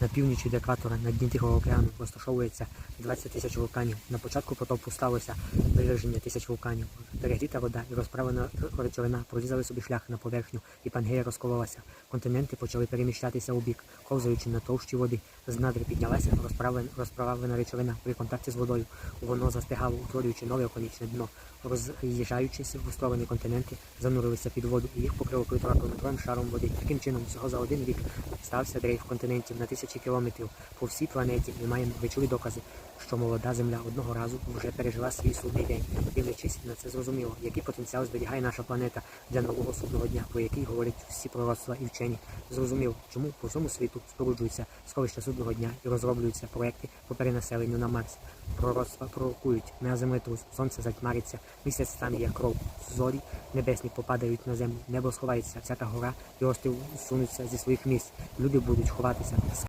На північі екватора на дні Тихого океану розташовується 20 тисяч вулканів. На початку потопу сталося виверження тисяч вулканів. Перегріта вода і розправлена речовина прорізали собі шлях на поверхню, і Пангея розкололася. Континенти почали переміщатися у бік, ковзаючи на товщі води. З надри піднялася розправлена, розправлена речовина при контакті з водою. Воно застигало, утворюючи нове околічне дно. Роз'їжджаючись в сторони континенти, занурилися під воду їх покрило півторакілометровим шаром води. Таким чином, всього за один рік стався дрейф континентів на тисячі кілометрів по всій планеті. Ми маємо речові докази, що молода земля одного разу вже пережила свій судний день. Дивлячись на це зрозуміло, який потенціал зберігає наша планета для нового судного дня, про який говорять всі пророцтва і вчені. Зрозуміло, чому по всьому світу споруджуються сховища судного дня і розроблюються проекти по перенаселенню на Марс. Пророцтва пророкують на землетрус, сонце затьмариться, місяць стане як кров, зорі небесні попадають на землю, небо сховається, всяка гора і острів сунуться зі своїх місць. Люди будуть ховатися.